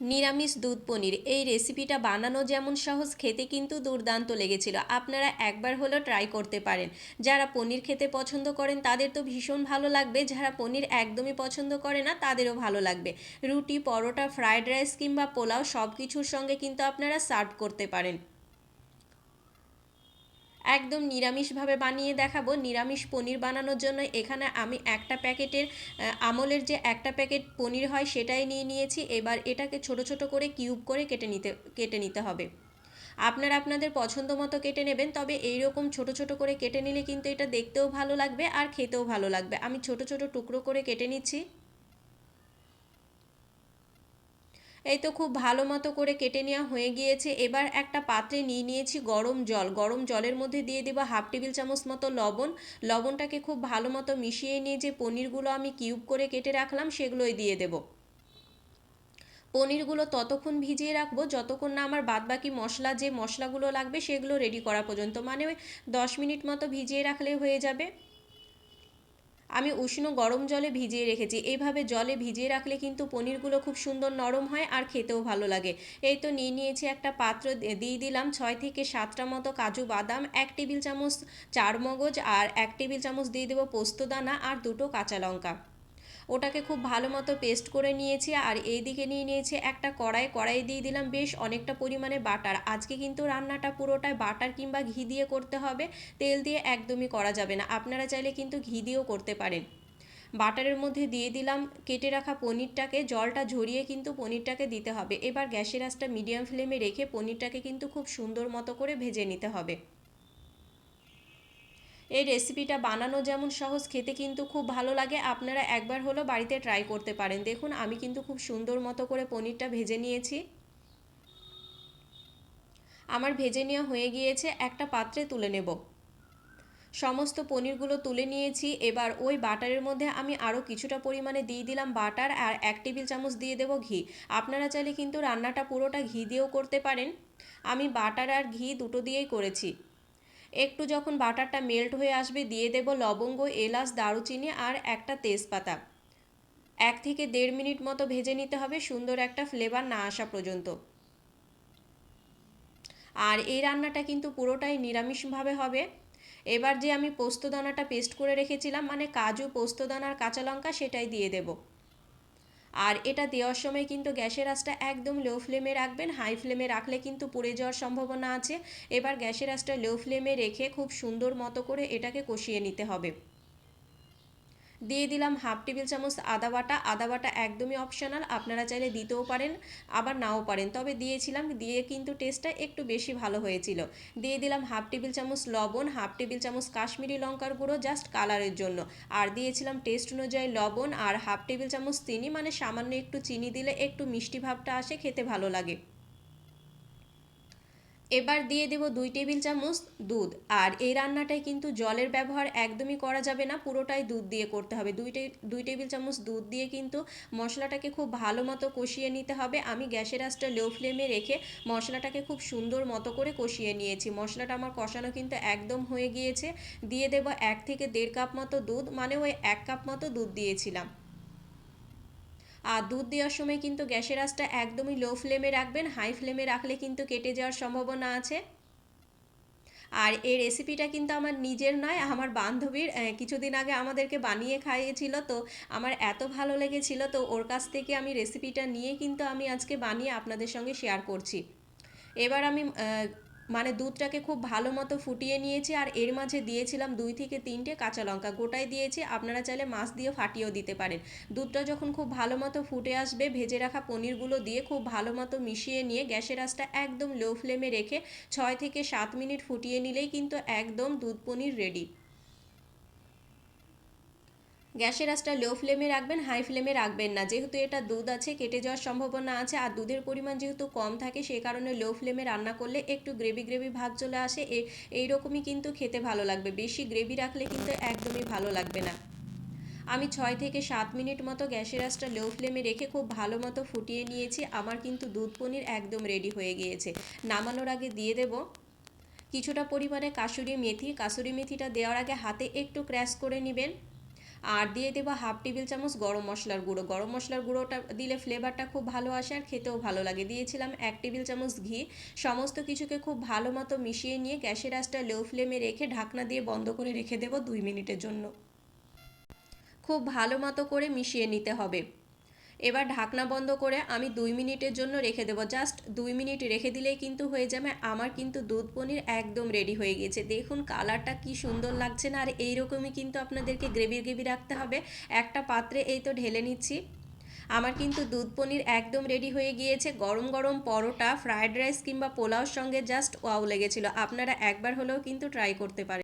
নিরামিষ দুধ পনির। এই রেসিপিটা বানানো যেমন সহজ, খেতে কিন্তু দুর্দান্ত লেগেছিল। আপনারা একবার হলো ট্রাই করতে পারেন। যারা পনির খেতে পছন্দ করেন, তাদের তো ভীষণ ভালো লাগবে। যারা পনির একদমই পছন্দ করে না, তাদেরও ভালো লাগবে। রুটি, পরোটা ফ্রায়েড রাইস কিংবা পোলাও সব কিছুর সঙ্গে কিন্তু আপনারা সার্ভ করতে পারেন। একদম নিরামিষভাবে বানিয়ে দেখাবো। নিরামিষ পনির বানানোর জন্য এখানে আমি একটা প্যাকেটের আমলের যে একটা প্যাকেট পনির হয় সেটাই নিয়ে নিয়েছি। এবার এটাকে ছোট ছোট করে কিউব করে কেটে নিতে কেটে নিতে হবে। আপনারা আপনাদের পছন্দ মতো কেটে নেবেন, তবে এই রকম ছোট ছোট করে কেটে নিলে কিন্তু এটা দেখতেও ভালো লাগবে আর খেতেও ভালো লাগবে। আমি ছোট ছোট টুকরো করে কেটে নিচ্ছি। এই তো খুব ভালো মতো করে কেটে নেওয়া হয়ে গিয়েছে। এবার একটা পাত্রে নিয়ে নিয়েছি গরম জল। গরম জলের মধ্যে দিয়ে দেবো হাফ টেবিল চামচ মতো লবণ। লবণটাকে খুব ভালো মতো মিশিয়ে নিয়ে যে পনিরগুলো আমি কিউব করে কেটে রাখলাম, সেগুলোই দিয়ে দেবো। পনিরগুলো ততক্ষণ ভিজিয়ে রাখব। যতক্ষণ না আমার বাদবাকি মশলা, যে মশলাগুলো লাগবে, সেগুলো রেডি করা পর্যন্ত। মানে দশ মিনিট মতো ভিজিয়ে রাখলে হয়ে যাবে। আমি উষ্ণ গরম জলে ভিজিয়ে রেখেছি। এইভাবে জলে ভিজিয়ে রাখলে কিন্তু পনিরগুলো খুব সুন্দর নরম হয় আর খেতেও ভালো লাগে। এই তো নিয়ে নিয়েছি একটা পাত্র দিয়ে দিলাম ছয় থেকে সাতটা মতো কাজু বাদাম, এক টেবিল চামচ চার মগজ আর এক টেবিল চামচ দিয়ে দেবো পোস্তদানা আর দুটো কাঁচা লঙ্কা। ওটাকে খুব ভালো মতো পেস্ট করে নিয়েছি আর এই দিকে নিয়ে নিয়েছি একটা কড়াই। কড়াই দিয়ে দিলাম বেশ অনেকটা পরিমাণে বাটার। আজকে কিন্তু রান্নাটা পুরোটাই বাটার কিংবা ঘি দিয়ে করতে হবে। তেল দিয়ে একদমই করা যাবে না। আপনারা চাইলে কিন্তু ঘি দিয়েও করতে পারেন। বাটারের মধ্যে দিয়ে দিলাম কেটে রাখা পনিরটাকে। জলটা ঝরিয়ে কিন্তু পনিরটাকে দিতে হবে। এবার গ্যাসের আঁচটা মিডিয়াম ফ্লেমে রেখে পনিরটাকে কিন্তু খুব সুন্দর মতো করে ভেজে নিতে হবে। এই রেসিপিটা বানানো যেমন সহজ, খেতে কিন্তু খুব ভালো লাগে। আপনারা একবার হলো বাড়িতে ট্রাই করতে পারেন। দেখুন, আমি কিন্তু খুব সুন্দর মতো করে পনিরটা ভেজে নিয়েছি। আমার ভেজে নেওয়া হয়ে গিয়েছে, একটা পাত্রে তুলে নেব। সমস্ত পনিরগুলো তুলে নিয়েছি। এবার ওই বাটারের মধ্যে আমি আরও কিছুটা পরিমাণে দিয়ে দিলাম বাটার আর এক টেবিল চামচ দিয়ে দেবো ঘি। আপনারা চাইলে কিন্তু রান্নাটা পুরোটা ঘি দিয়েও করতে পারেন। আমি বাটার আর ঘি দুটো দিয়েই করেছি। একটু যখন বাটারটা মেল্ট হয়ে আসবে, দিয়ে দেব লবঙ্গ, এলাচ, দারুচিনি আর একটা তেজপাতা। এক থেকে দেড় মিনিট মতো ভেজে নিতে হবে, সুন্দর একটা ফ্লেভার না আসা পর্যন্ত। আর এই রান্নাটা কিন্তু পুরোটাই নিরামিষভাবে হবে। এবার যে আমি পোস্তদানাটা পেস্ট করে রেখেছিলাম মানে কাজু পোস্তদানার কাঁচা লঙ্কা, সেটাই দিয়ে দেবো। আর এটা দেওয়ার সময় কিন্তু গ্যাসের আঁচটা একদম লো ফ্লেমে রাখবেন। হাই ফ্লেমে রাখলে কিন্তু পুড়ে যাওয়ার সম্ভাবনা আছে। এবার গ্যাসের আঁচটা লো ফ্লেমে রেখে খুব সুন্দর মতো করে এটাকে কষিয়ে নিতে হবে। দিয়ে দিলাম হাফ টেবিল চামচ আদা বাটা। আদা বাটা একদমই অপশনাল আপনারা চাইলে দিতেও পারেন, আবার নাও পারেন। তবে দিয়েছিলাম, দিয়ে কিন্তু টেস্টটা একটু বেশি ভালো হয়েছিল। দিয়ে দিলাম হাফ টেবিল চামচ লবণ, হাফ টেবিল চামচ কাশ্মীরি লঙ্কার গুঁড়ো জাস্ট কালারের জন্য। আর দিয়েছিলাম টেস্ট অনুযায়ী লবণ, আর হাফ টেবিল চামচ চিনি মানে সামান্য একটু চিনি দিলে একটু মিষ্টি ভাবটা আসে, খেতে ভালো লাগে। এবার দিয়ে দেব দুই টেবিল চামচ দুধ। আর এই রান্নাটায় কিন্তু জলের ব্যবহার একদমই করা যাবে না, পুরোটাই দুধ দিয়ে করতে হবে। দুই দুই টেবিল চামচ দুধ দিয়ে কিন্তু মশলাটাকে খুব ভালো মতো কষিয়ে নিতে হবে। আমি গ্যাসের আঁচটা লো ফ্লেমে রেখে মশলাটাকে খুব সুন্দর মতো করে কষিয়ে নিয়েছি। মশলাটা আমার কষানো কিন্তু একদম হয়ে গিয়েছে। দিয়ে দেব এক থেকে দেড় কাপ মতো দুধ মানে ওই এক কাপ মতো দুধ দিয়েছিলাম। আর দুধ দেওয়ার সময় কিন্তু গ্যাসের আঁচটা একদমই লো ফ্লেমে রাখবেন হাই ফ্লেমে রাখলে কিন্তু কেটে যাওয়ার সম্ভাবনা আছে। আর এই রেসিপিটা কিন্তু আমার নিজের নয়, আমার বান্ধবীর কিছুদিন আগে আমাদেরকে বানিয়ে খাইয়েছিল, তো আমার এত ভালো লেগেছিল, তো ওর কাছ থেকে আমি রেসিপিটা নিয়ে কিন্তু আমি আজকে বানিয়ে আপনাদের সঙ্গে শেয়ার করছি। এবার আমি মানে দুধটাকে খুব ভালো মতো ফুটিয়ে নিয়েছি আর এর মাঝে দিয়েছিলাম দুই থেকে তিনটে কাঁচা লঙ্কা। গোটাই দিয়েছি, আপনারা চাইলে মাছ দিয়ে ফাটিয়েও দিতে পারেন। দুধটা যখন খুব ভালো মতো ফুটে আসবে, ভেজে রাখা পনিরগুলো দিয়ে খুব ভালো মতো মিশিয়ে নিয়ে গ্যাসের আঁচটা একদম লো ফ্লেমে রেখে ছয় থেকে সাত মিনিট ফুটিয়ে নিলেই কিন্তু একদম দুধ পনির রেডি গ্যাসের আঁচটা লো ফ্লেমে রাখবেন হাই ফ্লেমে রাখবেন না। যেহেতু এটা দুধ আছে, কেটে যাওয়ার সম্ভাবনা আছে, আর দুধের পরিমাণ যেহেতু কম থাকে সেই কারণে লো ফ্লেমে রান্না করলে একটু গ্রেভি গ্রেভি ভাব চলে আসে। এইরকমই কিন্তু খেতে ভালো লাগবে। বেশি গ্রেভি রাখলে কিন্তু একদমই ভালো লাগবে না। আমি ছয় থেকে সাত মিনিট মতো গ্যাসের আঁচটা লো ফ্লেমে রেখে খুব ভালো মতো ফুটিয়ে নিয়েছি। আমার কিন্তু দুধ পনির একদম রেডি হয়ে গিয়েছে। নামানোর আগে দিয়ে দেব কিছুটা পরিমাণে কাসুরি মেথি। কাসুরি মেথিটা দেওয়ার আগে হাতে একটু ক্র্যাশ করে নেবেন। আর দিয়ে দেবো হাফ টেবিল চামচ গরম মশলার গুঁড়ো। গরম মশলার গুঁড়োটা দিলে ফ্লেভারটা খুব ভালো আসে আর খেতেও ভালো লাগে। দিয়েছিলাম এক টেবিল চামচ ঘি। সমস্ত কিছুকে খুব ভালো মতো মিশিয়ে নিয়ে গ্যাসের আঁচটা লো ফ্লেমে রেখে ঢাকনা দিয়ে বন্ধ করে রেখে দেবো দুই মিনিটের জন্য। খুব ভালো মতো করে মিশিয়ে নিতে হবে। এবার ঢাকনা বন্ধ করে আমি দুই মিনিটের জন্য রেখে দেবো। জাস্ট দুই মিনিট রেখে দিলেই কিন্তু হয়ে যাবে। আমার কিন্তু দুধ পনির একদম রেডি হয়ে গিয়েছে। দেখুন কালারটা কি সুন্দর লাগছে না। আর এইরকমই কিন্তু আপনাদেরকে গ্রেভি গ্রেভি রাখতে হবে। একটা পাত্রে এই তো ঢেলে নিচ্ছি। আমার কিন্তু দুধ পনির একদম রেডি হয়ে গিয়েছে। গরম গরম পরোটা ফ্রায়েড রাইস কিংবা পোলাওর সঙ্গে জাস্ট ওয়াও লেগেছিল। আপনারা একবার হলেও কিন্তু ট্রাই করতে পারেন।